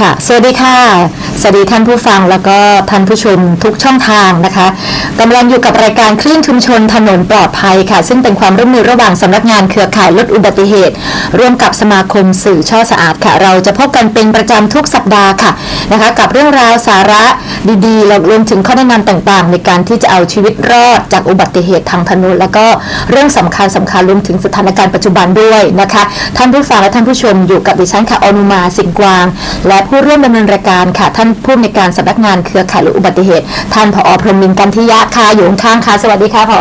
ค่ะ สวัสดีค่ะ สวัสดีท่านผู้ฟังแล้วก็ท่านผู้ชมทุกช่องทางนะคะกำลังอยู่กับรายการคลื่นชุมชนถนนปลอดภัยค่ะ ซึ่งเป็นความร่วมมือระหว่างสำนักงานเครือข่ายลดอุบัติเหตุ ร่วมกับสมาคมสื่อช่อสะอาดค่ะ เราจะพบกันเป็นประจำทุกสัปดาห์ค่ะนะคะ กับเรื่องราวสาระดีๆแล้วรวมถึงข้อแนะนำต่างๆ ในการที่จะเอาชีวิตรอดจากอุบัติเหตุทางถนนแล้วก็เรื่องสำคัญสำคัญรวมถึงสถานการณ์ปัจจุบันด้วยนะคะ ท่านผู้ฟังและท่านผู้ชมอยู่กับดิฉันค่ะอนุมาสิงห์กวาง และผู้ร่วมดำเนินรายการค่ะท่านผู้อำนวยการสำนักงานเครือข่ายลดอุบัติเหตุ ท่านผอพรหมินทร์กันทิยะค่ะอยู่ข้างๆค่ะสวัสดีค่ะผอ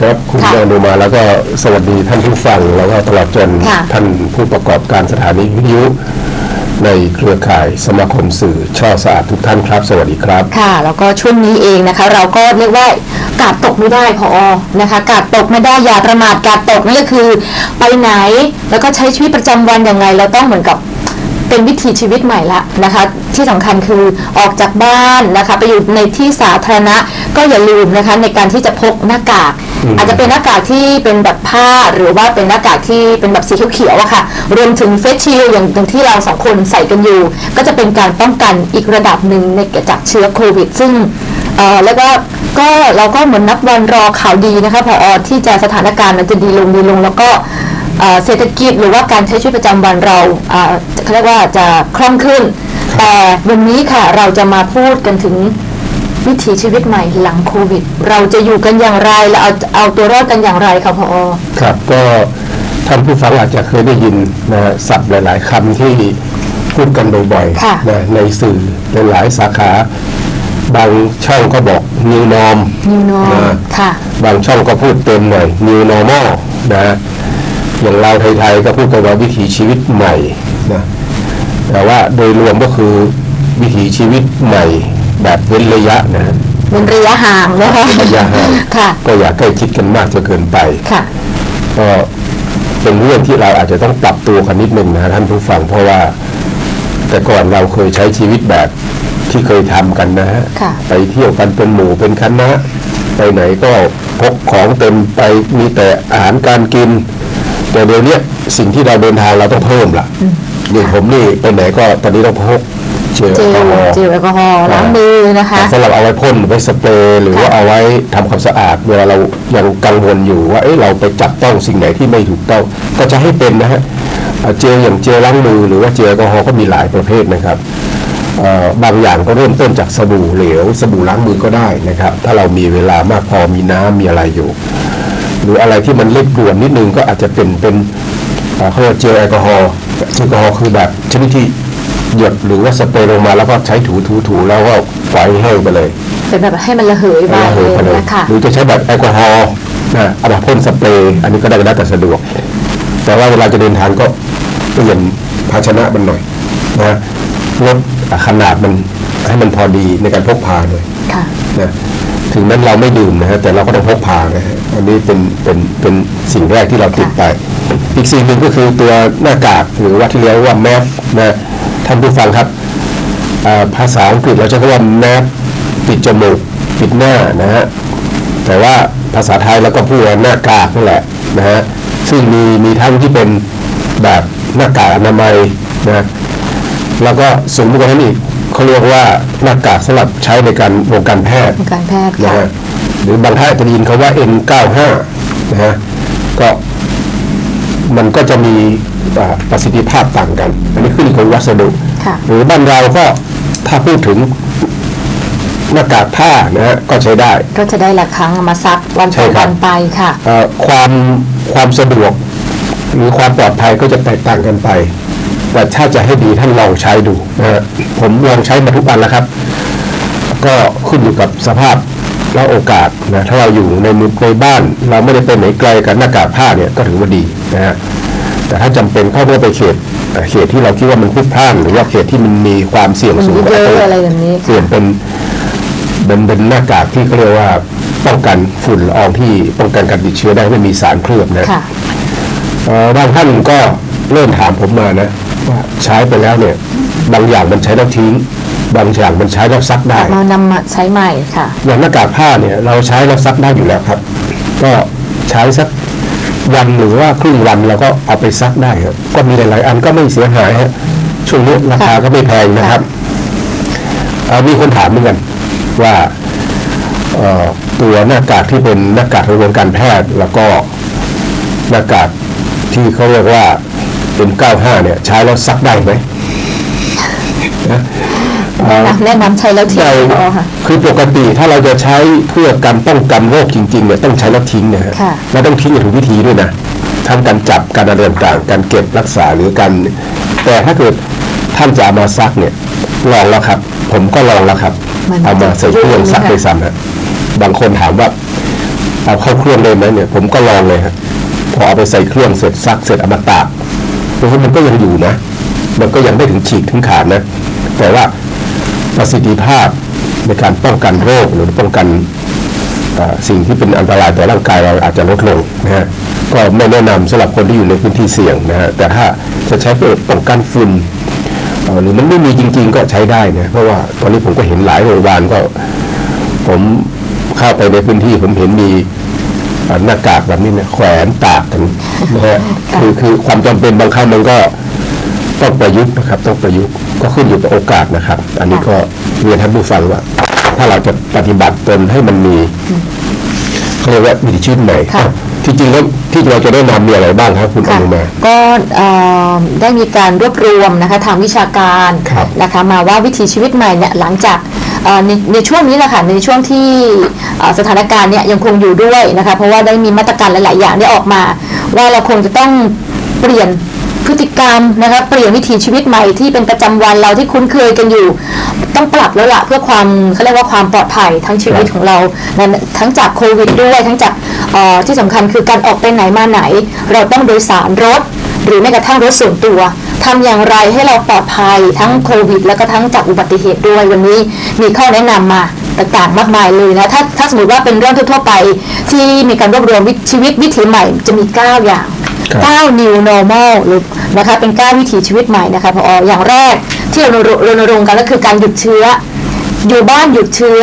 ครับคุณค่ะยานุมาแล้วก็สวัสดีท่านผู้ฟังแล้วก็ตลอดจนค่ะ ท่านผู้ประกอบการสถานีวิทยุในเครือข่ายสมาคมสื่อช่อสะอาดทุกท่านครับ สวัสดีครับ ค่ะ แล้วก็ช่วงนี้เองนะคะ เราก็เรียกว่ากาดตกไม่ได้พอนะคะกาดตกไม่ได้อย่าประมาทกาดตกนี่ก็คือ ไปไหนแล้วก็ใช้ชีวิตประจำวันยังไงเราต้องเหมือนกับ เป็นวิถีชีวิตใหม่ละนะคะ ที่สำคัญคือออกจากบ้านนะคะไปอยู่ในที่สาธารณะก็อย่าลืมนะคะในการที่จะพกหน้ากาก อาจจะเป็นหน้ากากที่เป็นแบบผ้าหรือว่าเป็นหน้ากากที่เป็นแบบสีเขียวๆอะค่ะรวมถึงเฟสชิลอย่างอย่างที่เราสองคนใส่กันอยู่ ก็จะเป็นการป้องกันอีกระดับหนึ่งในจากเชื้อโควิด ซึ่งเอ่อแล้วก็ก็เราก็เหมือนนับวันรอข่าวดีนะคะพออที่จะสถานการณ์มันจะดีลงดีลงแล้วก็เอ่อเศรษฐกิจหรือว่าการใช้ชีวิตประจำวันเรา เอ่อเขาเรียกว่าจะคล่องขึ้น แต่วันนี้ค่ะเราจะมาพูดกันถึงวิถีชีวิตใหม่หลังโควิด เราจะอยู่กันอย่างไรและเอาเอาตัวรอดกันอย่างไรคะพอครับก็ท่านผู้ฟังอาจจะเคยได้ยินนะฮะศัพท์หลาย ๆคำที่พูดกันบ่อยค่ะๆนะในสื่อหลายๆสาขาบางช่องก็บอก new norm New Norm นะค่ะบางช่องก็พูดเต็มหน่อย new normal นะฮะอย่างเราไทยๆก็พูดกันว่าวิถีชีวิตใหม่ นะแต่ว่าโดยรวมก็คือวิถีชีวิตใหม่แบบเว้นระยะนะฮะเป็นระยะห่างนะคะระยะห่างค่ะก็อย่าใกล้ชิดกันมากจนเกินไปค่ะก็เป็นเรื่องที่เราอาจจะต้องปรับตัวกันนิดนึงนะท่านผู้ฟังเพราะว่า แต่ก่อนเราเคยใช้ชีวิตแบบที่เคยทำกันนะฮะค่ะไปเที่ยวกันเป็นหมู่เป็นคณะไปไหนก็พกของเต็มไปมีแต่อาหารการกิน แต่เดี๋ยวนี้สิ่งที่เราเดินทางเราต้องเพิ่มละ อย่างผมนี่ไปไหนก็ตอนนี้ต้องพกเจลเจแอลลกอฮอล์ เจลแอลกอฮอล์ล้างมือนะคะ สำหรับเอาไว้พ่นไว้สเปรย์หรือว่าค่ะเอาไว้ทำความสะอาดเวลาเรายังกังวลอยู่ว่าเอ้เราไปจับต้องสิ่งไหนที่ไม่ถูกต้อง ก็จะให้เป็นนะฮะเอ่อเจลอย่างเจลล้างมือหรือว่าเจลแอลกอฮอล์ก็มีหลายประเภทนะครับเอ่อบางอย่างก็เริ่มต้นจากสบู่เหลวสบู่ล้างมือก็ได้นะครับ ถ้าเรามีเวลามากพอมีน้ำมีอะไรอยู่ หรืออะไรที่มันเล็กด่วนนิดนึงก็อาจจะเป็นเป็นเอ่อเขาเรียกว่าเจลแอลกอฮอล์เจล แอลกอฮอล์คือแบบชนิดที่หยดหรือว่าสเปรย์ลงมาแล้วก็ใช้ถูถูถูแล้วก็ปล่อยให้แห้งไปเลยเป็นแบบให้มันระเหยไประเลเหยยไปเลยนะคะหรือจะใช้แบบแอลกอฮอล์นะเอามาพ่นสเปรย์อันนี้ก็ได้แล้วแต่สะดวก แต่ว่าเวลาจะเดินทางก็เปลี่ยนภาชนะมันหน่อยนะลดขนาดมันให้มันพอดีในการพกพาด้วยค่ะนะ ถึงนั้นเราไม่ดื่มนะฮะแต่เราก็ต้องพกพานะฮะอันนี้เป็นเป็นเป็นสิ่งแรกที่เราติดไป อีกสิ่งหนึ่งก็คือตัวหน้ากากหรือว่าที่เรียกว่าแมสนะท่านผู้ฟังครับอ่าภาษาอังกฤษเราใช้คำว่าแมสปิดจมูกปิดหน้านะฮะแต่ว่าภาษาไทยเราก็พูดว่าหน้ากากนั่นแหละนะฮะซึ่งมีมีทั้งที่เป็นแบบหน้ากากอนามัยนะแล้วก็สูงไปกว่านั้นอีก เขาเรียกว่าหน้ากากสำหรับใช้ในการวงการแพทย์การแพทย์นะค่ะ ฮะหรือบางท่านอาจจะได้ยินคำว่า N95 นะฮะก็มันก็จะมีอ่าประสิทธิภาพต่างกัน อันนี้ขึ้นอยู่กับวัสดุ ค่ะ หรือบ้านเราก็ถ้าพูดถึงหน้ากากผ้านะฮะก็ใช้ได้ ก็จะได้ละครั้งเอามาซักวันใช่ต่อครับ วันไปค่ะ เอ่อความความสะดวก หรือความปลอดภัยก็จะแตกต่างกันไปแต่ถ้าจะให้ดีท่านลองใช้ดูนะฮะ ผมลองใช้มาทุกอันแล้วครับ ก็ขึ้นอยู่กับสภาพและโอกาสนะถ้าเราอยู่ในมือในบ้าน เราไม่ได้ไปไหนไกลกับหน้ากากผ้าเนี่ยก็ถือว่าดีนะฮะแต่ถ้าจำเป็นเข้าเพื่อไปเขตเอ่อเขตที่เราคิดว่ามันพลุกพล่านหรือว่าเขตที่มันมีความเสี่ยงมันสูงเยอะๆอะไรแบบนี้เปลี่ยนเป็นเป็นเป็นหน้ากากที่เขาเรียกว่าป้องกันฝุ่นละอองที่ป้องกันการติดเชื้อได้ไม่มีสารเคลือบนะค่ะเอ่อบางท่านก็เริ่มถามผมมานะว่าใช้ไปแล้วเนี่ย บางอย่างมันใช้แล้วทิ้ง บางอย่างมันใช้แล้วซักได้มานำมาใช้ใหม่ค่ะ อย่างหน้ากากผ้าเนี่ยเราใช้แล้วซักได้อยู่แล้วครับ ก็ใช้สักวันหรือว่าครึ่งวันเราก็เอาไปซักได้ครับก็มีหลายๆ อันก็ไม่เสียหายฮะช่วยช่วงนี้ราคาก็ไม่แพงนะครับเอ่อมีคนถามเหมือนกันว่าเอ่อตัวหน้ากากที่เป็นหน้ากากทางวงการแพทย์ แล้วก็หน้ากากที่เขาเรียกว่าเป็น 95 เนี่ย ใช้แล้วซักได้ไหม นะเอ่อแนะนำใช้แล้วทิ้งใช่พอค่ะคือปกติถ้าเราจะใช้เพื่อการป้องกันโรคจริงๆเนี่ยต้องใช้แล้วทิ้งนะฮะค่ะแล้วต้องทิ้งอย่างถูกวิธีด้วยนะทั้งการจับการอะไรต่างๆการเก็บรักษาหรือการแต่ถ้าเกิดท่านจะเอามาซักเนี่ยลองแล้วครับ ผมก็ลองแล้วครับมันเอามาใส่เครื่องซักจะยุ่งไหมคะด้วยซ้ำฮะบางคนถามว่าเอาเข้าเครื่องได้ไหมเนี่ย ผมก็ลองเลยฮะพอเอาไปใส่เครื่องเสร็จซักเสร็จเอามาตากเพราะว่ามันก็ยังอยู่นะ มันก็ยังไม่ถึงฉีกถึงขาดนะ แต่ว่าประสิทธิภาพในการป้องกันโรคหรือป้องกันสิ่งที่เป็นอันตรายต่อร่างกายเราอาจจะลดลงนะฮะก็ไม่แนะนำสำหรับคนที่อยู่ในพื้นที่เสี่ยงนะฮะแต่ถ้าจะใช้เพื่อป้องกันฝุ่นหรือมันไม่มีจริง ๆ ก็ใช้ได้นะเพราะว่าตอนนี้ผมก็เห็นหลายโรงพยาบาลก็ ผมเข้าไปในพื้นที่ผมเห็นมีหน้ากากแบบนี้เนี่ยแขวนตากกันนะฮะคือคือความจำเป็นบางครั้งมันก็ ต้องประยุกต์นะครับต้องประยุกต์ก็ขึ้นอยู่กับโอกาสนะครับ อันนี้ก็เรียนท่านผู้ฟังว่า ถ้าเราจะปฏิบัติตนให้มันมีเขาเรียกว่าวิถีชีวิตใหม่ค่ะที่จริงแล้วที่เราจะได้นำมีอะไรบ้างครับคุณอค่ะนุมาก็เอ่อได้มีการรวบรวมนะคะทางวิชาการครับนะคะมาว่าวิถีชีวิตใหม่เนี่ยหลังจากเอ่อในในช่วงนี้แหละค่ะในช่วงที่เอ่อสถานการณ์เนี่ยยังคงอยู่ด้วยนะคะเพราะว่าได้มีมาตรการหลาย ๆ อย่างได้ออกมา ว่าเราคงจะต้องเปลี่ยน พฤติกรรมนะคะเปลี่ยนวิถีชีวิตใหม่ที่เป็นประจำวันเราที่คุ้นเคยกันอยู่ ต้องปรับแล้วล่ะเพื่อความเขาเรียกว่าความปลอดภัยทั้งชีวิตของเราทั้งจากโควิดด้วยทั้งจากที่สำคัญคือการออกไปไหนมาไหน เราต้องโดยสารรถ หรือแม้กระทั่งรถส่วนตัวทำอย่างไรให้เราปลอดภัยทั้งโควิด แล้วก็ทั้งจากอุบัติเหตุด้วยวันนี้มีข้อแนะนำมาต่างๆ มากมายเลยนะถ้าถ้าสมมติว่าเป็นเรื่องทั่วๆไป ที่มีการรวบรวมวิชีวิตวิถีใหม่จะมี 9 อย่าง 9 new normal หรือนะคะเป็น 9 วิถีชีวิตใหม่นะคะพออย่างแรกที่เรารณรงค์กันก็คือการหยุดเชื้อ อยู่บ้านหยุดเชื้อ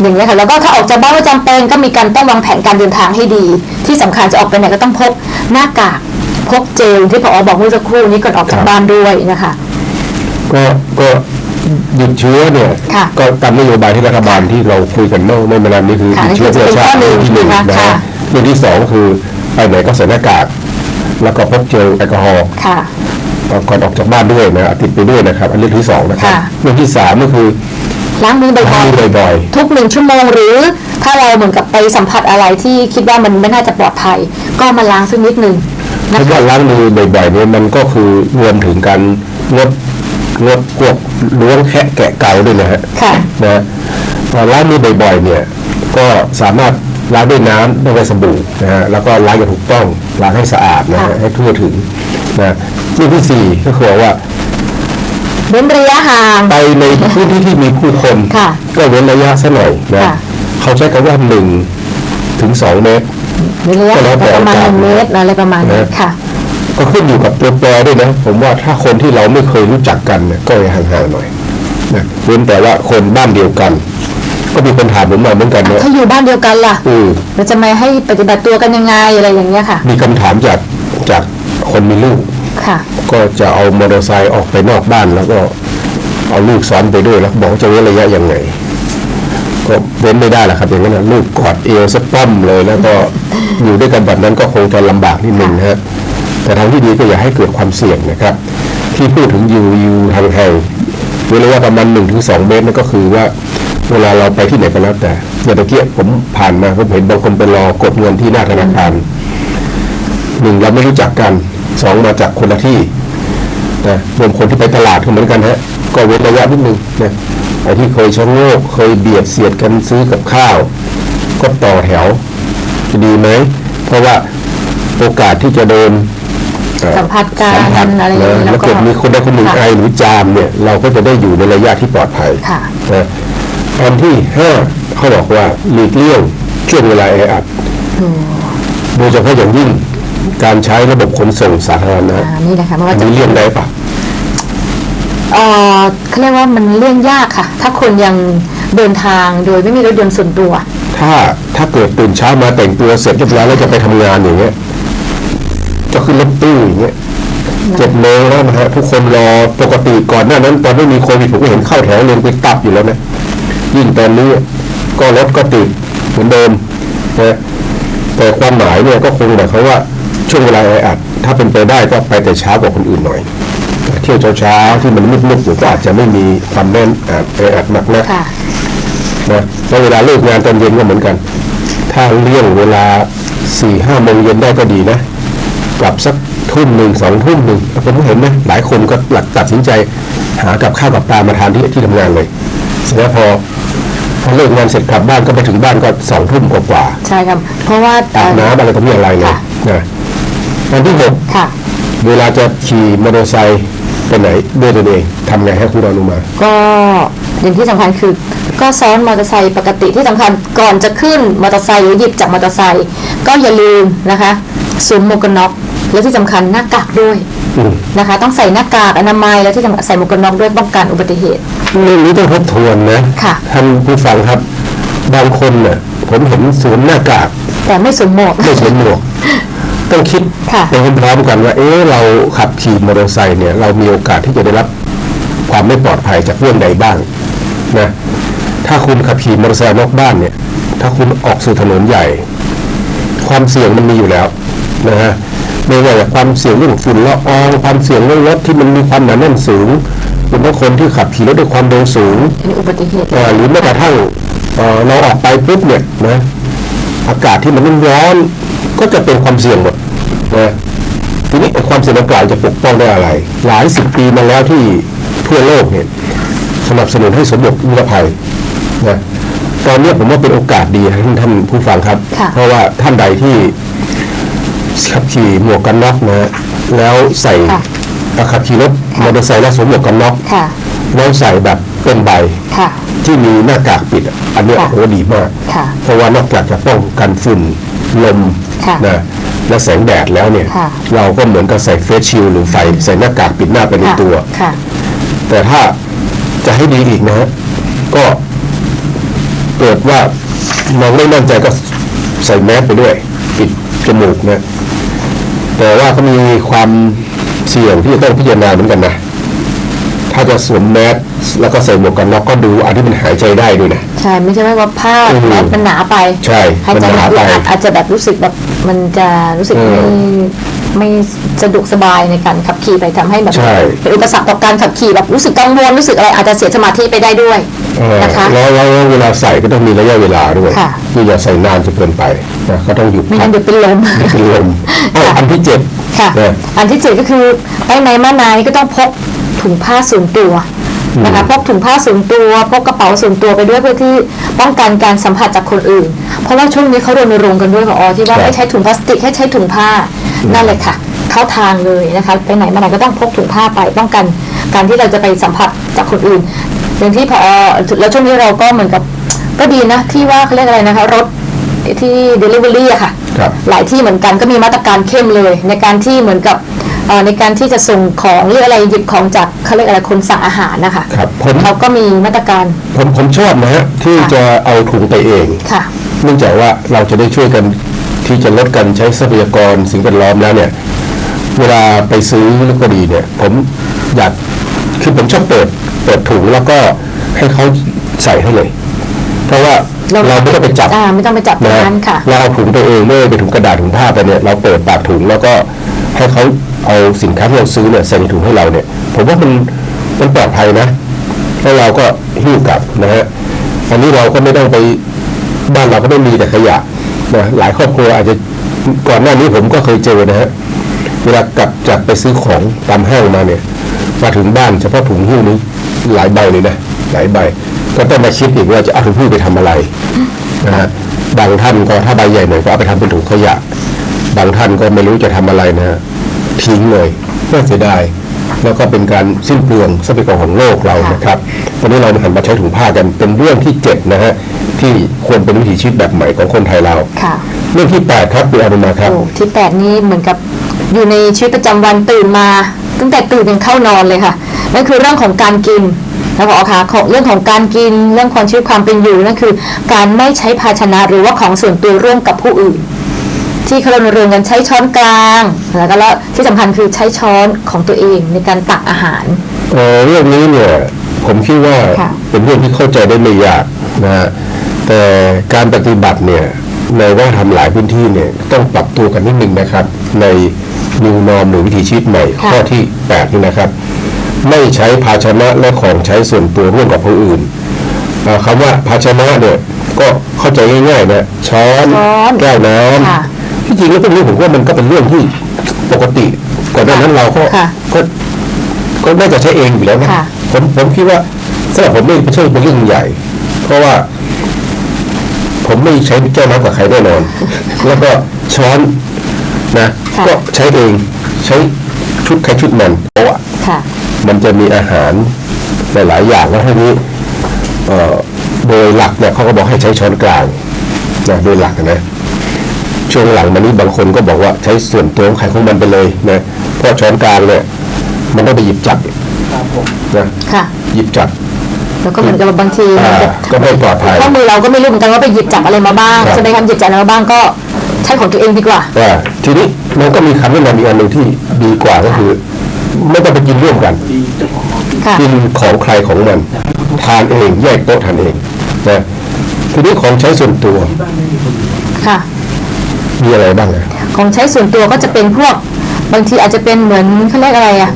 อย่างนี้ยค่ะแล้วก็ถ้าออกจากบ้านไม่จำเป็นก็มีการต้องวางแผนการเดินทางให้ดี ที่สำคัญจะออกไปไหนก็ต้องพกหน้ากากพกเจลที่พอบอกเมื่อสักครู่นี้ก่อนออกจากบ้านด้วยนะคะก็ก็หยุดเชื้อเนี่ยค่ะก็ตามนโยบายที่รัฐบาลที่เราคุยกันเมื่อไม่นานนี้คือหค่ะยุดเชื้อเพื่อชาตินี่คือเป็นข้อหนึ่งที่หนึ่งนะคะนะค่ะฮะเรื่องที่สองคือไปไหนก็ใส่หน้ากาก แล้วก็พกเจลแอลกอฮอล์ค่ะ ก่อนออกจากบ้านด้วยนะติดไปด้วยนะครับ อันเรื่องที่สองนะครับค่ะ เรื่องที่สามก็คือล้างมือบ่ล้าองยมือบ่อย ๆ ทุกหนึ่งชั่วโมงหรือ ถ้าเราเหมือนกับไปสัมผัสอะไรที่คิดว่ามันไม่น่าจะปลอดภัย ก็มาล้างสักนิดหนึ่งๆเพนะราะคะ ว่าล้างมือบ่อยๆเนี่ยมันก็คือรวมถึงการงดงดพวกล้วงแคะแกะเกาด้วยนะฮะค่ะ นะพอล้างมือบ่อยๆเนี่ยก็สามารถล้างด้วยน้ำด้วยสบู่นะฮะแล้วก็ล้างอย่างถูกต้อง ล้างให้สะอาดนะฮะค่ะให้ทั่วถึงนะเรื่องที่สี่ก็คือว่าเว้นระยะห่าง ไปในพื้นที่ที่มีผู้คน ค่ะก็เว้นระยะสักหน่อยนะค่ะ เขาใช้คำว่าหนึ่งถึงสองเมตร เว้นระยะก็แล้วแต่ประมาณโอกาหสนึ่งเมตรอะไรประมาณนี้นะค่ะ ก็ขึ้นอยู่กับตัวแปรด้วยนะ ผมว่าถ้าคนที่เราไม่เคยรู้จักกันเนี่ยก็ห่างๆหน่อยนะเว้นแต่ว่าคนบ้านเดียวกัน ก็มีคนถามผมมาเหมือนกันว่าถ้าอยู่บ้านเดียวกันล่ะอือเราจะไม่ให้ปฏิบัติตัวกันยังไงอะไรอย่างเงี้ยค่ะ มีคำถามจากจากคนมีลูก ค่ะ ก็จะเอามอเตอร์ไซค์ออกไปนอกบ้านแล้วก็เอาลูกซ้อนไปด้วยแล้วบอกว่าจะเว้นระยะยังไงก็เว้นไม่ได้แหละครับอย่างนั้นนะลูกกอดเอวสักป้อมเลย แล้วก็อยู่ด้วยกันแบบนั้นก็คงจะลำบากนิดนึงนะฮะแต่ทางที่ดีก็อย่าให้เกิดความเสี่ยงนะครับ ที่พูดถึงอยู่อยู่ทางแห่งเว้นระยะประมาณหนึ่งถึงสองเมตรนั่นก็คือว่า เวลาเราไปที่ไหนก็แล้วแต่อย่างตะเกียบผมผ่านมาผมเห็นบางคนไปรอกดเงินที่หน้าธนาคารหนึ่งเราไม่รู้จักกันสองมาจากคนละที่นะรวมคนที่ไปตลาดก็เหมือนกันฮะก็เว้นระยะนิดนึงนะไอ้ที่เคยชะโงกเคยเบียดเสียดกันซื้อกับข้าว ก็ต่อแถวจะดีไหมเพราะว่าโอกาสที่จะโดนเอ่อสัมผัสกันสัมผัสอะไรอย่างนี้นะแล้แล้ววก็เกิดมีคนใดคนหนึ่งค่ะไอหรือจามเนี่ย เราก็จะได้อยู่ในระยะที่ปลอดภัยค่ะนะ อันที่ห้าเขาบอกว่าหลีกเลี่ยงช่วงเวลาแออัดโดยเฉพาะอย่างยิ่งการใช้ระบบขนส่งสาธารณะอ่านี่นะคะไม่อัว่านจะ นี้เลี่ยงได้ปะ เอ่อเขาเรียกว่ามันเลี่ยงยากค่ะ ถ้าคนยังเดินทางโดยไม่มีรถยนต์ส่วนตัว ถ้าถ้าเกิดตื่นเช้ามาแต่งตัวเสร็จเรียบร้อยแล้วจะไปทำงานอย่างเงี้ยจะขึ้นรถตู้อย่างเงี้ยเจ็ดโมงแล้วนะฮะทุกคนรอปกติก่อนหน้านั้น ตอนไม่มีโควิดผมก็เห็นเข้าแถวเรียงไปตับอยู่แล้วนะ ยิ่งตอนนี้ก็รถก็ติดเหมือนเดิมนะแต่ความหมายเนี่ยก็คงหมายความว่าช่วงเวลาแออัด ถ้าเป็นไปได้ก็ไปแต่เช้ากว่าคนอื่นหน่อย เที่ยวเช้าๆที่มันมืดๆอยู่ก็อาจจะไม่มีความแน่นอัดแออัดมากนักค่ะนะแล้วเวลาเลิกงานตอนเย็นก็เหมือนกัน ถ้าเลี่ยงเวลาสี่ห้าโมงเย็นได้ก็ดีนะ กลับสักทุ่มหนึ่งสองทุ่มหนึ่งผมเห็นนะหลายคนก็หลักตัดสินใจ หากับข้าวกับปลามาทานที่ที่ทำงานเลย เสร็จแล้วพอพอเลิกงานเสร็จกลับบ้านก็ไปถึงบ้านก็สองทุ่มกว่าใช่ครับ เพราะว่าๆอาบน้ำอะไรต่อมีอะไรเลยค่ะ นะวันที่หกค่ะ เวลาจะขี่มอเตอร์ไซค์ไปไหนด้วยตัวเองทำไงให้คุณอนุมา ก็อย่างที่สำคัญคือ ก็ซ้อนมอเตอร์ไซค์ปกติที่สำคัญก่อนจะขึ้นมอเตอร์ไซค์หรือหยิบจากมอเตอร์ไซค์ก็อย่าลืมนะคะสวมหมวกกันน็อกและที่สำคัญหน้ากากด้วยอืม นะคะ ต้องใส่หน้ากากอนามัยและที่สำคัญใส่หมวกกันน็อกด้วยป้องกันอุบัติเหตุเรื่องนี้ต้องทบทวนนะค่ะท่านผู้ฟังครับ บางคนน่ะผมเห็นสวมหน้ากาก แต่ไม่สวมหมวกไม่สวมหมวกต้องคิดค่ะไปพร้อมๆกันว่า เอ๊ะเราขับขี่มอเตอร์ไซค์เนี่ยเรามีโอกาสที่จะได้รับความไม่ปลอดภัยจากเรื่องใดบ้างนะถ้าคุณขับขี่มอเตอร์ไซค์นอกบ้านเนี่ย ถ้าคุณออกสู่ถนนใหญ่ ความเสี่ยงมันมีอยู่แล้วนะฮะ ไม่ว่าจะความเสี่ยงเรื่องฝุ่นละอองความเสี่ยงเรื่องรถที่มันมีความหนาแน่นสูงหรือว่าคนที่ขับขี่รถด้วยความเร็วสูงอันนี้อุบัติเหตุเอ่อหรือแม้กระทั่งเอ่อเราออกไปปุ๊บเนี่ยนะอากาศที่มันร้อนๆก็จะเป็นความเสี่ยงหมดนะทีนี้ไอ้ความเสี่ยงดังกล่าวจะปกป้องได้อะไร หลายสิบปีมาแล้วที่ทั่วโลกเนี่ยสนับสนุนให้สมบนิรภัยนะตอนนี้ผมว่าเป็นโอกาสดีนะท่านท่านผู้ฟังครับค่ะเพราะว่าท่านใดที่ ขับขี่หมวกกันน็อกนะแล้วใส่ค่ะ ขับขี่รถมอเตอร์ไซค์แล้วสวมหมวกกันน็อกค่ะ แล้วใส่แบบเป็นใบค่ะ ที่มีหน้ากากปิดอะอันเนี้ยค่ะโหดีมาก ค่ะ เพราะว่านอกจากจะป้องกันฝุ่นลมค่ะนะและแสงแดดแล้วเนี่ย ค่ะ เราก็เหมือนกับใส่เฟสชิลหรือไฟใส่หน้ากากปิดหน้าไปในค่ะตัว ค่ะ แต่ถ้าจะให้ดีอีกนะฮะก็เกิดว่าเราไม่มั่นใจก็ใส่แมสไปด้วย ปิดจมูกนะ แต่ว่าก็มีความเสี่ยงที่จะต้องพิจารณาเหมือนกันนะ ถ้าจะสวมแมสแล้วก็ใส่หมวกกันน็อกก็ดูอันที่มันหายใจได้ด้วยนะ ใช่ไม่ใช่ว่าผ้าอืมแมสมันหนาไปใช่หายใจมันหนาอึดไปอัดอาจจะแบบรู้สึกแบบมันจะรู้สึกเอไม่อ ไม่สะดวกสบายในการขับขี่ไปทำให้แบบใช่เป็นอุปสรรคต่อการขับขี่แบบรู้สึกกังวลรู้สึกอะไรอาจจะเสียสมาธิไปได้ด้วยเออนะคะแล้วแล้วแล้วเวลาใส่ก็ต้องมีระยะเวลาด้วยค่ะคืออย่าใส่นานจนเกินไปนะก็ต้องหยุดไม่พังั้กนเดี๋ยวเป็นลมเป็นลมอ้าวอันที่เจ็ดค่ะนะอันที่เจ็ดก็คือไปไหนมาไหนก็ต้องพกถุงผ้าส่วนตัวนะคะพกถุงผ้าส่วนตัวพกกระเป๋าส่วนตัวไปด้วยเพื่อที่ป้องกันการสัมผัสจากคนอื่น เพราะว่าช่วงนี้เขารณรงค์กันด้วยค่ะออที่ว่าครับไม่ใช้ถุงพลาสติกให้ใช้ถุงผ้า นั่นเลยค่ะ เข้าทางเลยนะคะไปไหนมาไหนก็ต้องพกถุงผ้าไปป้องกัน การที่เราจะไปสัมผัสจากคนอื่นอย่างที่พอแล้วช่วงนี้เราก็เหมือนกับก็ดีนะ ที่ว่าเขาเรียกอะไรนะคะ รถที่ delivery อะค่ะครับหลายที่เหมือนกันก็มีมาตรการเข้มเลย ในการที่เหมือนกับเอ่อในการที่จะส่งของหรืออะไรหยิบของจากเขาเรียกอะไรคนสั่งอาหารนะคะครับผมเขาก็มีมาตรการผมผมชอบนะฮะที่ค่ะจะเอาถุงไปเองค่ะเนื่องจากว่าเราจะได้ช่วยกัน ที่จะลดการใช้ทรัพยากรสิ่งแวดล้อมแล้วเนี่ย เวลาไปซื้อแล้วก็ดีเนี่ย ผมอยากคือผมชอบเปิดเปิดถุงแล้วก็ให้เขาใส่ให้เลย เพราะว่าเราเราไม่ต้องไปจับอ่าไม่ต้องไปจับตรงนะนั้นค่ะ เราเอาถุงไปเองเลยไปถุงกระดาษถุงผ้าไปเนี่ยเราเปิดปากถุงแล้วก็ให้เขาเอาสินค้าที่เราซื้อเนี่ยใส่ในถุงให้เราเนี่ย ผมว่ามันมันปลอดภัยนะแล้วเราก็หิ้วกลับนะฮะอันนี้เราก็ไม่ต้องไปบ้านเราก็ไม่มีแต่ขยะ นะหลายครอบครัวอาจจะก่อนหน้านี้ผมก็เคยเจอนะฮะเวลากลับจากไปซื้อของตามห้างมาเนี่ยมาถึงบ้านเฉพาะถุงหิ้วนี้หลายใบเลยนะหลายใบ ก็ต้องมาคิดอีกว่าจะเอาถุงหิ้วไปทำอะไรนะฮะบางท่านก็ถ้าใบใหญ่หน่อยก็เอาไปทำเป็นถุงขยะ บางท่านก็ไม่รู้จะทำอะไรนะฮะทิ้งเลยน่าเสียดาย แล้วก็เป็นการสิ้นเปลืองทรัพยากรของโลกเราค่ะนะครับวันนี้เราหันมาใช้ถุงผ้ากันเป็นเรื่องที่เจ็ดนะฮะที่ควรเป็นวิถีชีวิตแบบใหม่ของคนไทยเราค่ะ เรื่องที่แปดครับคุณอารุณาครับโอ้ที่แปดนี้เหมือนกับอยู่ในชีวิตประจำวันตื่นมา ตั้งแต่ตื่นยังเข้านอนเลยค่ะนั่นคือเรื่องของการกินแล้วพอค่ะของเรื่องของการกินเรื่องความชีวิตความเป็นอยู่นั่นคือ การไม่ใช้ภาชนะหรือว่าของส่วนตัวร่วมกับผู้อื่น ที่เขารณรงค์กันใช้ช้อนกลาง แล้วก็แล้วที่สำคัญคือใช้ช้อนของตัวเองในการตักอาหารเอ่อเรื่องนี้เนี่ยผมคิดว่าค่ะเป็นเรื่องที่เข้าใจได้ไม่ยากนะฮะแต่การปฏิบัติเนี่ยในวัฒนธรรมหลายพื้นที่เนี่ยต้องปรับตัวกันนิดนึงนะครับ ใน New Norm หรือวิถีชีวิตใหม่ค่ะข้อที่8นี่นะครับ ไม่ใช้ภาชนะและของใช้ส่วนตัวร่วมกับผู้อื่นเอ่อคำว่าภาชนะเนี่ยก็เข้าใจง่ายๆนะช้อนช้อนแก้วน้ค่ะำ ที่จริงแล้วพวกนี้ผมว่ามันก็เป็นเรื่องที่ปกติก่อนหน้านั้นเราก็ค่ะก็ก็น่าจะใช้เองอยู่แล้วนะค่ะผมผมคิดว่าสำหรับผมไม่ไม่ใช่เป็นเรื่องใหญ่ เพราะว่า ผมไม่ใช้แก้วน้ำกับใครแน่นอน แล้วก็ช้อนนะค่ะก็ใช้เองใช้ชุดใครชุดมันเพราะว่าค่ะมันจะมีอาหารหลายๆอย่างแล้วทีนี้เอ่อโดยหลักเนี่ยเขาก็บอกให้ใช้ช้อนกลางนะโดยหลักนะ ช่วงหลังมานี้บางคนก็บอกว่าใช้ส่วนตัวของใครของมันไปเลยนะเพราะช้อนกลางเนี่ยมันต้องไปหยิบจับนะค่ะ หยิบจับแล้วก็เหมือนกับบางทีอ่าก็ไม่ปลอดภัยข้อมือเราก็ไม่รู้เหมือนกันว่าไปหยิบจับอะไรมาบ้างครับใช่ไหมครับหยิบจับอะไรมาบ้างก็ใช้ของตัวเองดีกว่าอ่าทีนี้มันก็มีคำแนะนำอีกอันหนึ่งที่ดีกว่าก็คือ ไม่ต้องไปกินร่วมกันค่ะกินของใครของมัน ทานเองแยกโต๊ะทานเองนะทีนี้ของใช้ส่วนตัว ค่ะ มีอะไรบ้างอะของใช้ส่วนตัวก็จะเป็นพวก บางทีอาจจะเป็นเหมือนเขาเรียกอะไรอะ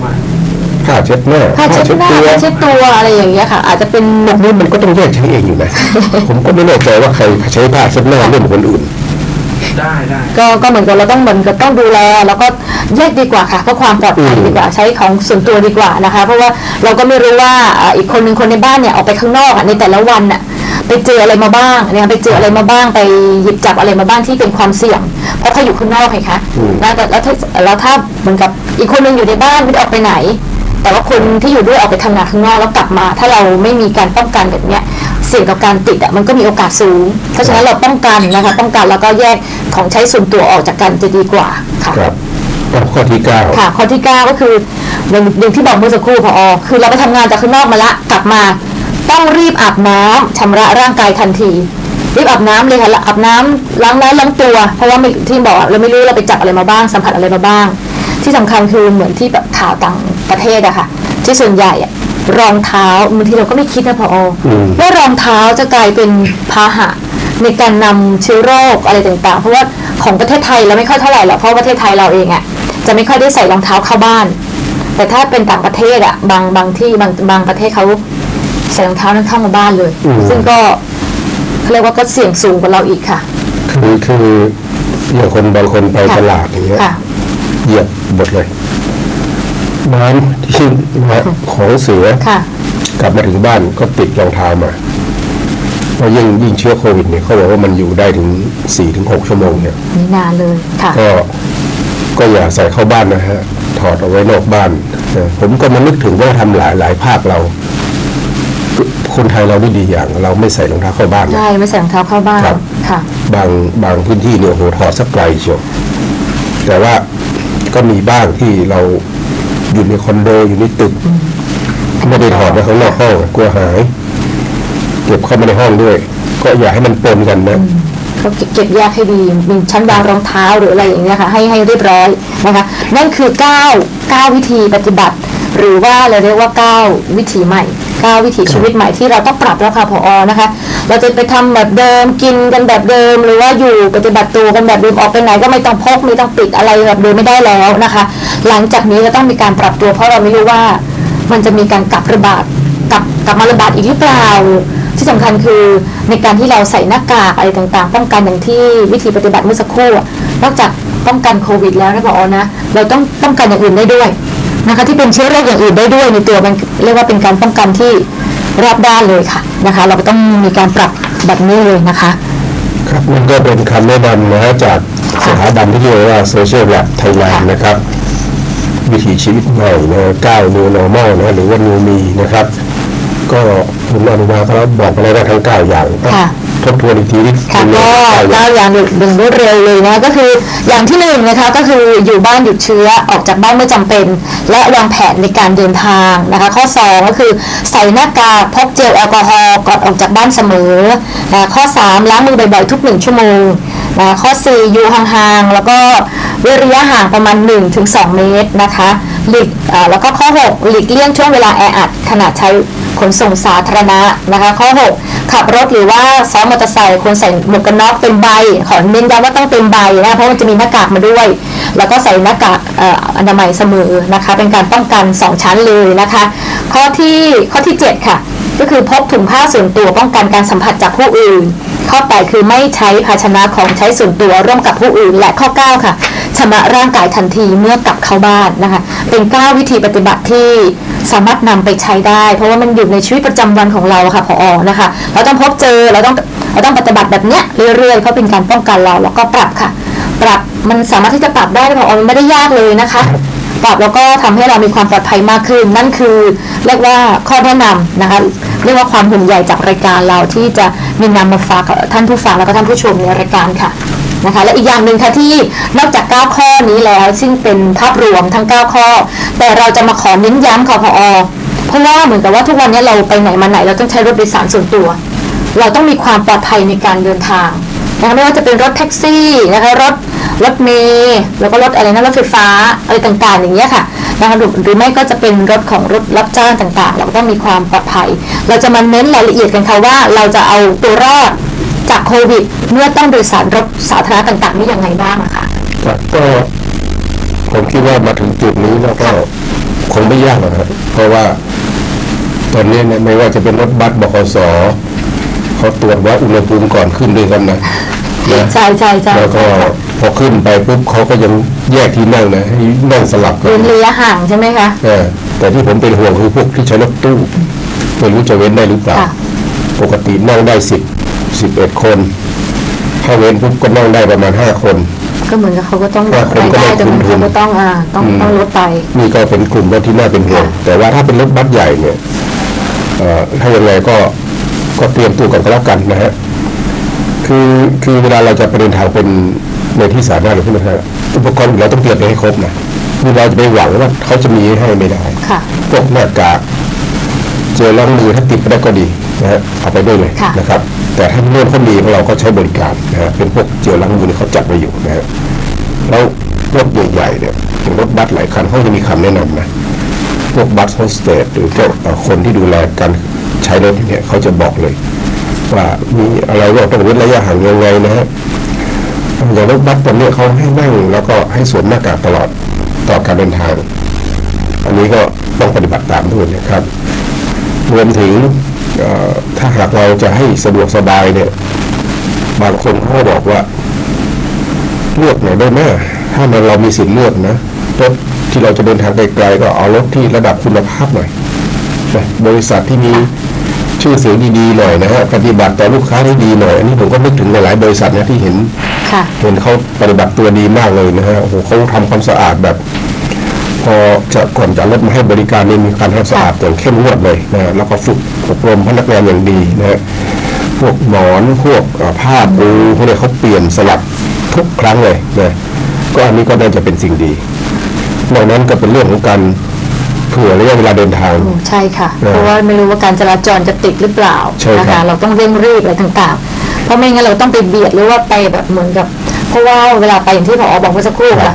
ผ้าเช็ดหน้าผ้าเช็ดหน้าตัวผ้าเช็ดตัวอะไรอย่างเงี้ยค่ะ อาจจะเป็นพวกนี้มันก็ต้องแยกใช้เองอยู่นะผมก็ไม่แน่ใจว่าใครใช้ผ้าเช็ดหน้าร่วมกับคนอื่นได้ได้ก็ก็เหมือนกับเราต้องเหมือนกับต้องดูแล แล้วก็แยกดีกว่าค่ะเพื่อความปลอดภัยอืมดีกว่าใช้ของส่วนตัวดีกว่านะคะ เพราะว่าเราก็ไม่รู้ว่าอ่าอีกคนหนึ่งคนในบ้านเนี่ยออกไปข้างนอกอะในแต่ละวันน่ะ ไปเจออะไรมาบ้างเนี่ยไปเจออะไรมาบ้างไปหยิบจับอะไรมาบ้างที่เป็นความเสี่ยง เพราะเขาอยู่ข้างนอกไงคะแล้วแต่แล้วถ้าแล้วถ้าเหมือนกับอีกคนหนึงอยู่ในบ้านไม่ได้ออกไปไหน แต่ว่าคนที่อยู่ด้วยออกไปทำงานข้างนอกแล้วกลับมา ถ้าเราไม่มีการป้องกันแบบเนี้ยเสี่ยงต่อการติดอะมันก็มีโอกาสสูง เพราะฉะนั้นเราป้องกันนะคะป้องกันแล้วก็แยกของใช้ส่วนตัวออกจากกันจะดีกว่าค่ะครับอะข้อที่เก้าค่ะข้อที่9ก็คืออย่างอย่างที่บอกเมื่อสักครู่พอคือเราไปทำงานจากข้างนอกมาละกลับมา ต้องรีบอาบน้ำชำระร่างกายทันที รีบอาบน้ำเลยค่ะอาบน้ำล้างหน้าล้างตัว เพราะว่าไม่ที่บอกอะเราไม่รู้เราไปจับอะไรมาบ้างสัมผัสอะไรมาบ้าง ที่สำคัญคือเหมือนที่แบบข่าวต่างประเทศอะค่ะ ที่ส่วนใหญ่อะรองเท้าบางทีเราก็ไม่คิดนะพอมว่ารองเท้าจะกลายเป็นพาหะในการนำเชื้อโรคอะไรต่างๆ เพราะว่าของประเทศไทยเราไม่ค่อยเท่าไหร่หรอกเพราะประเทศไทยเราเองอะจะไม่ค่อยได้ใส่รองเท้าเข้าบ้าน แต่ถ้าเป็นต่างประเทศอะบางบางที่บางบางประเทศเขา ใส่รองเท้านั้นเข้ามาบ้านเลย อืม ซึ่งก็เขาเรียกว่าก็เสี่ยงสูงกว่าเราอีกค่ะ คือคืออย่างคนบางคนไปค่ะตลาดอย่างเงี้ย ค่ะ เหยียบหมดเลยน้ำที่นะของเสือค่ะ กลับมาถึงบ้านก็ติดรองเท้ามาเพราะยิ่งยิ่งเชื้อโควิดเนี่ยเขาบอกว่ามันอยู่ได้ถึงสี่ถึงหกชั่วโมงเนี่ย นี่นานเลยค่ะ ก็ก็อย่าใส่เข้าบ้านนะฮะ ถอดเอาไว้นอกบ้านเออผมก็มานึกถึงว่าทำหลายหลายภาคเรา คนไทยเราไม่ดีอย่าง เราไม่ใส่รองเท้าเข้าบ้านนะใช่ไม่ใส่รองเท้าเข้าบ้านครับค่ะ บางบางพื้นที่เนี่ยโอ้โหถอดสักไกลเชียวแต่ว่าก็มีบ้างที่เราอยู่ในคอนโดอยู่ในตึกไม่ได้ถอดไว้ข้างนอกห้องอะกลัวหาย เก็บเข้ามาในห้องด้วย ก็อย่าให้มันปนกันนะเขาเก็บแยกให้ดีมีชั้นวางรองเท้าหรืออะไรอย่างเงี้ยค่ะให้ให้เรียบร้อยนะคะนั่นคือ9 9วิธีปฏิบัติ หรือว่าเราเรียกว่า 9 วิถีใหม่ 9 วิถีชีวิตใหม่ที่เราต้องปรับแล้วค่ะพออนะคะ เราจะไปทำแบบเดิมกินกันแบบเดิม หรือว่าอยู่ปฏิบัติตัวกันแบบเดิมออกไปไหนก็ไม่ต้องพกไม่ต้องปิดอะไรแบบเดิมไม่ได้แล้วนะคะ หลังจากนี้เราต้องมีการปรับตัว เพราะเราไม่รู้ว่ามันจะมีการกลับระบาดกลับกลับมาระบาดอีกหรือเปล่าที่สำคัญคือในการที่เราใส่หน้ากากอะไรต่างๆ ป้องกันอย่างที่วิธีปฏิบัติเมื่อสักครู่นอกจากป้องกันโควิดแล้วนะพอนะ เราต้องป้องกันอย่างอื่นได้ด้วย นะคะที่เป็นเชื้อโรคอย่างอื่นได้ด้วยในตัวมันเรียกว่าเป็นการป้องกันที่รอบด้านเลยค่ะนะคะ เราก็ต้องมีการปรับแบบนี้เลยนะคะครับมันก็เป็นคำแนะนำนะฮะจากสถาบันที่เรียกว่า Social Lab Thailand นะครับ วิถีชีวิตใหม่นะก้าว New Normal นะหรือว่า New Me นะครับ ก็คุณอนุมาเขาบอกไปแล้วนะทั้ง9อย่างค่ะ ทบทวนอีกทีที่ค่ะเป็นก็เก้าอย่างเล่าอย่างหนึ่งรวดเร็วเลยนะก็คืออย่างที่หนึ่งนะคะก็คืออยู่บ้านหยุดเชื้อออกจากบ้านเมื่อจำเป็น และวางแผนในการเดินทางนะคะข้อสองก็คือใส่หน้ากากพกเจลแอลกอฮอล์ก่อนออกจากบ้านเสมอนะคะข้อสามล้างมือบ่อยๆทุกหนึ่งชั่วโมงนะข้อ 4 อยู่ห่างๆ แล้วก็เว้นระยะห่างประมาณ 1-2 เมตรนะคะหลีกอ่าแล้วก็ข้อ 6 หลีกเลี่ยงช่วงเวลาแออัดขณะใช้ข นส่งสาธารณะนะคะ ข้อ 6 ขับรถหรือว่าซ้อนมอเตอร์ไซค์ควรใส่หมวกกันน็อกเต็มใบ ขอเน้นย้ำว่าต้องเต็มใบนะเพราะมันจะมีหน้ากากมาด้วย แล้วก็ใส่หน้ากากเอ่ออนามัยเสมอนะคะ เป็นการป้องกัน 2 ชั้นเลยนะคะ ข้อที่ข้อที่ 7 ค่ะ ก็คือพกถุงผ้าส่วนตัวป้องกันการสัมผัสจากผู้อื่น ข้อ8คือไม่ใช้ภาชนะของใช้ส่วนตัวร่วมกับผู้อื่น และข้อ 9 ค่ะ ชำระร่างกายทันทีเมื่อกลับเข้าบ้านนะคะ เป็น9วิธีปฏิบัติที่สามารถนำไปใช้ได้ เพราะว่ามันอยู่ในชีวิตประจำวันของเราค่ะพออนะคะ เราต้องพบเจอเราต้องเราต้องปฏิบัติแบบเนี้ยเรื่อยๆเพราะเป็นการป้องกันเราแล้วก็ปรับค่ะ ปรับมันสามารถที่จะปรับได้พออมันไม่ได้ยากเลยนะคะปรับแล้วก็ทำให้เรามีความปลอดภัยมากขึ้น นั่นคือเรียกว่าข้อแนะนำนะคะเรียกว่าความห่วงใยจากรายการเราที่จะมีนำมาฝากท่านผู้ฟังแล้วก็ท่านผู้ชมในรายการค่ะ นะคะ และอีกอย่างหนึ่งค่ะที่นอกจาก 9 ข้อนี้แล้ว ซึ่งเป็นภาพรวมทั้ง 9 ข้อ แต่เราจะมาขอเน้นย้ำค่ะพอเพราะว่าเหมือนกับว่าทุกวันนี้เราไปไหนมาไหนเราต้องใช้รถโดยสารส่วนตัว เราต้องมีความปลอดภัยในการเดินทางนะคะไม่ว่าจะเป็นรถแท็กซี่นะคะรถรถเมล์แล้วก็รถอะไรนะรถไฟฟ้าอะไรต่างๆ อย่างเงี้ยค่ะนะคะหรือหรือไม่ก็จะเป็นรถของรถรับจ้างต่างๆ เราก็ต้องมีความปลอดภัย เราจะมาเน้นรายละเอียดกันค่ะว่าเราจะเอาตัวรอด จากโควิด เมื่อต้องโดยสารรถสาธารณะต่างๆนี่ยังไงบ้างอะคะครับก็ผมคิดว่ามาถึงจุดนี้แล้วก็คงไม่ยากหรอกครับเพราะว่าตอนนี้เนี่ยไม่ว่าจะเป็นรถบัสบขสเขาตรวจวัดอุณหภูมิก่อนขึ้นด้วยกันนะนะใช่ใช่ใช่แล้วก็พอขึ้นไปปุ๊บเขาก็ยังแยกที่นั่งนะให้นั่งสลับกัเว้นนระยะห่างใช่ไหมคะเออแต่ที่ผมเป็นห่วงคือพวกที่ใช้รถตู้ไม่รู้จะเว้นได้หรือเปล่าค่ะปกตินั่งได้สิบ สิบเอ็ดคนถ้าเว้นปุ๊บก็นั่งได้ประมาณห้าคน ก็เหมือนกับเขาก็ต้องว่าคนรายก็ได้ไม่แต่มันคุ้มทุเขานก็ต้องอ่าต้องต้องลดไปนี่ก็เป็นกลุ่มรถที่น่าเป็นห่วงค่ะแต่ว่าถ้าเป็นรถบัสใหญ่เนี่ยเอ่อถ้ายังไงก็ก็เตรียมตัวกันก็แล้วกันนะฮะคือคือเวลาเราจะไปเดินทางเป็นในที่สาธารณะหรือที่มันอุปกรณ์เราต้องเตรียมไปให้ครบนะคือเราจะไปหวังว่าเขาจะมีให้ไม่ได้ค่ะพวกหน้ากากเจลล้างมือถ้าติดไปได้ก็ดี นะฮะเอาไปด้วยเลยค่ะนะครับ แต่ถ้าเรื่องเขามีเราก็ใช้บริการนะฮะเป็นพวกเจลล้างมือนี่เขาจัดไว้อยู่นะฮะแล้วรถใหญ่ๆเนี่ยอย่างรถบัสหลายคันเขาจะมีคำแนะนำนะพวกบัสโฮสเตสหรือพวกเอ่อคนที่ดูแลการใช้รถเนี่ยเขาจะบอกเลย ว่ามีอะไรว่าต้องเว้นระยะห่างยังไงนะฮะอย่างรถบัสตอนนี้เขาให้นั่งแล้วก็ให้สวมหน้ากากตลอดตลอดการเดินทาง อันนี้ก็ต้องปฏิบัติตามด้วยนะครับรวมถึงเอ่อ ถ้าหากเราจะให้สะดวกสบายเนี่ย บางคนเขาก็บอกว่า เลือกหน่อยได้ไหมถ้ามันเรามีสิทธิ์เลือกนะรถที่เราจะเดินทางไกลๆก็เอารถที่ระดับคุณภาพหน่อยนะบริษัทที่มีชื่อเสียงดีๆหน่อยนะฮะปฏิบัติต่อลูกค้าได้ดีหน่อยอันนี้ผมก็นึกถึงหลายๆบริษัทนะที่เห็นค่ะเห็นเขาปฏิบัติตัวดีมากเลยนะฮะโอ้โหเขาทำความสะอาดแบบ พอจะก่อนจะเอารถมาให้บริการนี่มีการทำความสะอาดอย่างเข้มงวดเลยนะฮะแล้วก็ฝึกอบรมพนักงานอย่างดีนะฮะพวกหมอนพวกเอ่อผ้าปูพวกนี้เขาเปลี่ยนสลับทุกครั้งเลยนะก็อันนี้ก็น่าจะเป็นสิ่งดีนอกนั้นก็เป็นเรื่องของการเผื่อระยะเวลาเดินทางโอ้ใช่ค่ะเออเพราะว่าไม่รู้ว่าการจราจรจะติดหรือเปล่าใช่ครับนะคะเราต้องเร่งรีบอะไรต่างๆ เพราะไม่งั้นเราต้องไปเบียดหรือว่าไปแบบเหมือนกับ เพราะว่าเวลาไปอย่างที่ผอบอกเมื่อสักครู่ค่ะ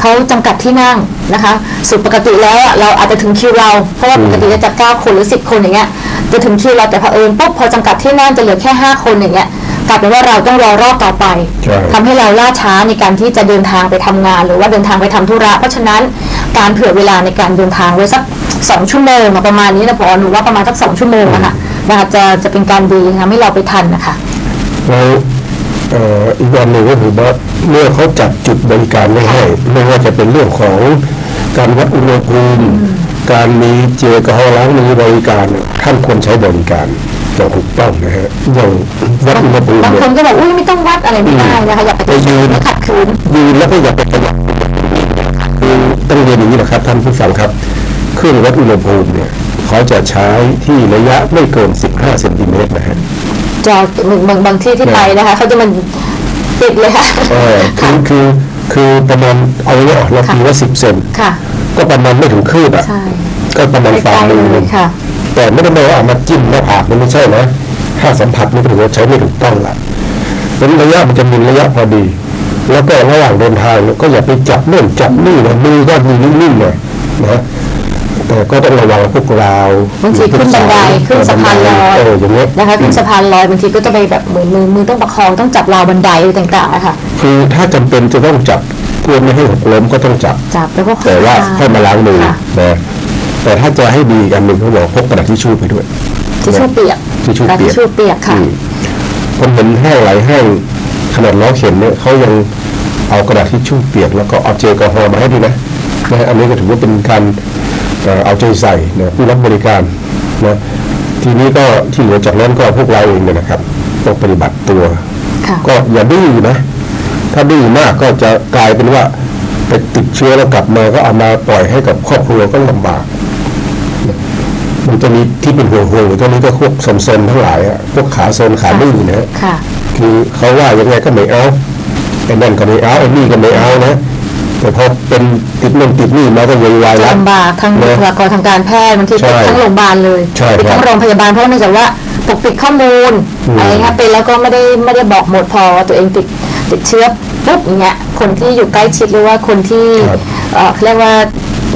เขาจำกัดที่นั่งนะคะสุดปกติแล้วอะเราอาจจะถึงคิวเรา เพราะว่าปกติจะจัด9คนหรือ10คนอย่างเงี้ยจะถึงคิวเราแต่พอเผอิญปุ๊บพอจำกัดที่นั่งจะเหลือแค่5คนอย่างเงี้ยกลายเป็นว่าเราต้องรอรอบต่อไปใช่ทำให้เราล่าช้าในการที่จะเดินทางไปทำงาน หรือว่าเดินทางไปทำธุระ เพราะฉะนั้นการเผื่อเวลาในการเดินทางไว้สักสองชั่วโมงอะประมาณนี้นะพอหนูว่าประมาณสักสองชั่วโมงนะคะนะคะจะจะเป็นการดีทำให้เราไปทันนะคะแล้วเอ่ออีกวันหนึ่งก็คือว่าเมื่อเขาจัดจุดบริการไว้ให้ ไม่ว่าจะเป็นเรื่องของการวัดอุณหภูมิ การมีเจลแอลกอฮอล์ล้างมือบริการเนี่ยท่านควรใช้บริการอย่างถูกต้องนะฮะอย่างวัดอุณหภูมิบางเนี่คนยก็บอกอุ้ยไม่ต้องวัดอะไรไม่ได้นะคะอย่าไปไปยืนไม่ขัดขืนยืนแล้วก็อย่าไปขยับคือต้องเรียนอย่างนี้นะครับท่านผู้ฟังครับ เครื่องวัดอุณหภูมิเนี่ยเขาจะใช้ที่ระยะไม่เกิน 15 เซนติเมตรนะฮะ จอบางบางที่ที่ไปนะคะเขาจะมันติดเลยค่ะเออคือคือคือประมาณเอาเนี่ยเราตีว่าสิบเซนค่ะก็ประมาณไม่ถึงคืบอะใช่ก็ประมาณฝ่ามือหนึ่งค่ะแต่ไม่ได้แปลว่าเอามาจิ้มหน้าผากมันไม่ใช่นะถ้าสัมผัสนี่ถือว่าใช้ไม่ถูกต้องละเป็นระยะมันจะมีระยะพอดี แล้วก็ระหว่างเดินทางเนี่ยก็อย่าไปจับโน่นจับนี่นะมือก็มีนิ่งๆหน่อยนะแต่ ก็ต้องระวังพวกราวบางทีขึ้นบันไดขึ้นสะพานลอยเอออย่างเงี้ยนะคะขึ้นสะพานลอยบางทีก็จะไปแบบเหมือนมือมือต้องประคองต้องจับราวบันไดอะไรต่างๆอะค่ะคือถ้าจำเป็นจะต้องจับเพื่อไม่ให้หกล้มก็ต้องจับจับแล้วก็แต่ว่าค่อยมาล้างมือค่ะนะแต่ถ้าจะให้ดีอีกอันหนึ่งเขาบอกพกกระดาษทิชชู่ไปด้วยทิชชู่เปียกทิชชู่กระดาษเปีทิยชกชู่เปียกค่ะอืมคนเห็นแห้งไหลแห้งขนาดล้อเข็นเนี่ยเขายังเอากระดาษทิชชู่เปียกแล้วก็เอาเจลแอลกอฮอล์มาให้ด้วยนะนะอันนี้ก็ถือว่าเป็นการ เอ่อเอาใจใส่นะผู้รับบริการนะทีนี้ก็ที่เหลือจากนั้นก็พวกเราเองเนี่ยนะครับต้องปฏิบัติตัวค่ะก็อย่าดื้อนะ ถ้าดื้อมากก็จะกลายเป็นว่าไปติดเชื้อแล้วกลับมาก็เอามาปล่อยให้กับครอบครัวก็ลำบากนะมันจะมีที่เป็นห่วงห่วงๆอยู่ตรงนี้ก็พวกสมซนทั้งหลายอะพวกขาโซนขาดื้อนะฮะค่ะคือเขาว่ายังไงก็ไม่เอาไอ้นั่นก็ไม่เอาไอ้นี่ก็ไม่เอานะ แต่พอเป็นติดนั่นติดนี่มาก็วุ่นวายจะแล้วลำบากทั้งนะบุคลากรทางการแพทย์บางทีใช่ติดทั้งโรงพยาบาลเลยใช่ติดทั้งครับโรงพยาบาลเพราะเนื่องจากว่าปกปิดข้อมูลอืมอะไรเงี้ยเป็นแล้วก็ไม่ได้ไม่ได้บอกหมดพอตัวเองติดติดเชื้อปุ๊บอย่างเงี้ยคนที่อยู่ใกล้ชิดหรือว่าคนที่เอ่อเขาเรียกว่า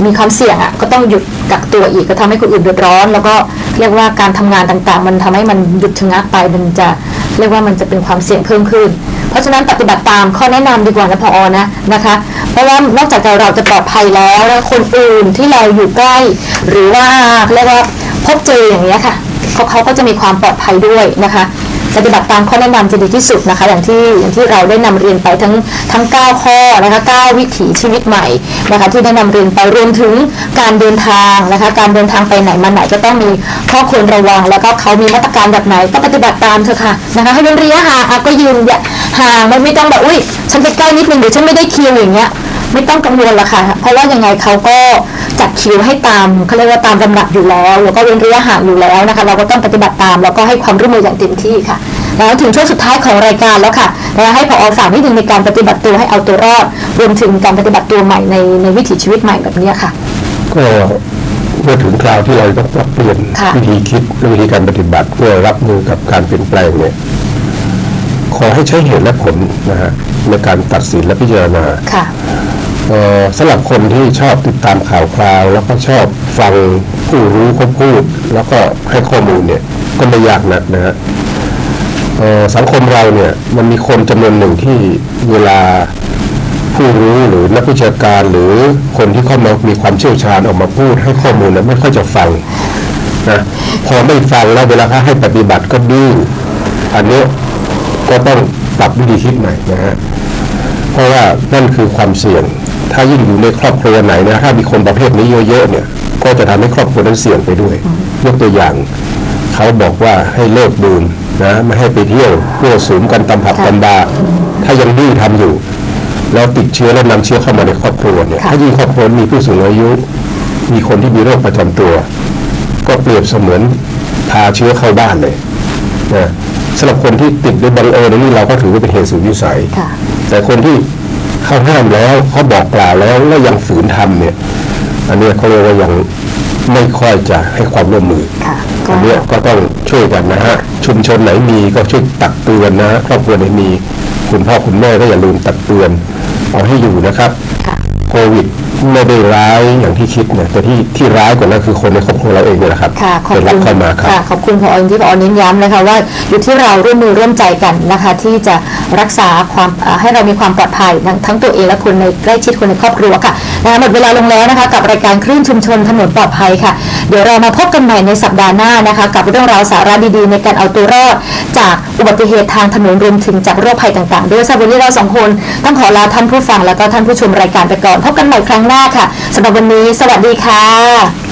มีความเสี่ยงอะก็ต้องหยุดกักตัวอีกก็ทำให้คนอื่นเดือดร้อน แล้วก็เรียกว่าการทำงานต่างๆ มันทำให้มันหยุดชะงักไปมันจะเรียกว่ามันจะเป็นความเสี่ยงเพิ่มขึ้น เพราะฉะนั้นปฏิบัติตามข้อแนะนำดีกว่านะพอนะนะคะ เพราะว่านอกจากเราจะปลอดภัยแล้วแล้วคนอื่นที่เราอยู่ใกล้ หรือว่าเรียกว่าพบเจออย่างนี้ยค่ะเขาเขาก็จะมีความปลอดภัยด้วยนะคะ ปฏิบัติตามข้อแนะนำจะดีที่สุดนะคะ อย่างที่อย่างที่เราได้นำเรียนไปทั้งทั้ง 9 ข้อนะคะ9วิถีชีวิตใหม่นะคะที่ได้นำเรียนไปรวมถึงการเดินทางนะคะการเดินทางไปไหนมาไหนก็ต้องมีข้อควรระวัง แล้วก็เขามีมาตรการแบบไหนก็ปฏิบัติตามเถอะค่ะนะคะให้เว้นระยะห่างก็ยืนอย่าห่างไม่ไม่ต้องแบบอุ้ยฉันไปใกล้นิดนึงเดี๋ยวฉันไม่ได้คิวอย่างเงี้ยไม่ต้องกังวลละค่ะ เพราะว่ายังไงเขาก็ จัดคิวให้ตามเขาเรียกว่าตามลำดับอยู่แล้ว แล้วก็เว้นระยะห่างอยู่แล้วนะคะ เราก็ต้องปฏิบัติตาม แล้วก็ให้ความร่วมมืออย่างเต็มที่ค่ะแล้วถึงช่วงสุดท้ายของรายการแล้วค่ะนะคะให้พอฝากนิดนึงในการปฏิบัติตัวให้เอาตัวรอด รวมถึงการปฏิบัติตัวใหม่ในในวิถีชีวิตใหม่แบบเนี้ยค่ะ ก็เมื่อถึงคราวที่เราต้องปรับเปลี่ยนค่ะวิธีคิดและวิธีการปฏิบัติเพื่อรับมือกับการเปลี่ยนแปลงเนี่ยขอให้ใช้เหตุและผลนะฮะในการตัดสินและพิจารณาค่ะเอ่อ สำหรับคนที่ชอบติดตามข่าวคราว แล้วก็ชอบฟังผู้รู้เขาพูด แล้วก็ให้ข้อมูลเนี่ยก็ไม่ยากนักนะฮะสังคมเราเนี่ยมันมีคนจำนวนหนึ่งที่เวลาผู้รู้หรือนักวิชาการหรือคนที่เข้ามามีความเชี่ยวชาญออกมาพูดให้ข้อมูลนี่ยไม่ค่อยจะฟังนะพอไม่ฟังแล้วเวลาเขาให้ปฏิบัติก็ดื้ออันนี้ก็ต้องปรับวิธีคิดใหม่นะฮะเพราะว่านั่นคือความเสี่ยง ถ้ายิ่งอยู่ในครอบครัวไหนนะถ้ามีคนประเภทนี้เยอะๆเนี่ยก็จะทำให้ครอบครัวนั้นเสี่ยงไปด้วยยกตัวอย่างเขาบอกว่าให้เลิกดื่มนะไม่ให้ไปเที่ยวเพื่อสูมกันตำผับตำบาร์ถ้ายังดื้อทำอยู่ แล้วติดเชื้อแล้วนำเชื้อเข้ามาในครอบครัวเนี่ยค่ะถ้ายิ่งครอบครัวมีผู้สูงอายุ มีคนที่มีโรคประจำตัว ก็เปรียบเสมือนพาเชื้อเข้าบ้านเลยนะสำหรับคนที่ติดโดยบังเอิญนี่เราก็ถือว่าเป็นเหตุสุดวิสัยค่ะแต่คนที่ เขาห้ามแล้วเขาบอกกล่าวแล้วแล้วยังฝืนทำเนี่ย อันเนี้ยเขาเรียกว่ายังไม่ค่อยจะให้ความร่วมมือค่ะก็อันเนี้ยก็ต้องช่วยกันนะฮะชุมชนไหนมีก็ช่วยตักเตือนนะครอบครัวไหนมี คุณพ่อคุณแม่ก็อย่าลืมตักเตือนเอาให้อยู่นะครับค่ะโควิด ไม่ได้ร้ายอย่างที่คิดนะแต่ที่ที่ร้ายกว่านั้นคือคนในครอบครัวเราเองเนี่ยแหละครับค่ะขอบได้รับคุณเข้ามาครับค่ะขอบคุณพออย่างที่พอเน้นย้ำนะคะว่าอยู่ที่เราร่วมมือร่วมใจกันนะคะ ที่จะรักษาความเอ่อให้เรามีความปลอดภัยทั้งทั้งตัวเองและคนในใกล้ชิดคนในครอบครัวค่ะนะคะหมดเวลาลงแล้วนะคะกับรายการคลื่นชุมชนถนนปลอดภัยค่ะ เดี๋ยวเรามาพบกันใหม่ในสัปดาห์หน้านะคะ กับเรื่องราวสาระดีๆ ในการเอาตัวรอดจาก อุบัติเหตุทางถนนรวมถึงจากโรคภัยต่างๆ ด้วยสำหรับวันนี้เราสองคนต้องขอลาท่านผู้ฟังแล้วก็ท่านผู้ชมรายการไปก่อนพบกันใหม่ครั้งหน้าค่ะสำหรับวันนี้ สวัสดีค่ะ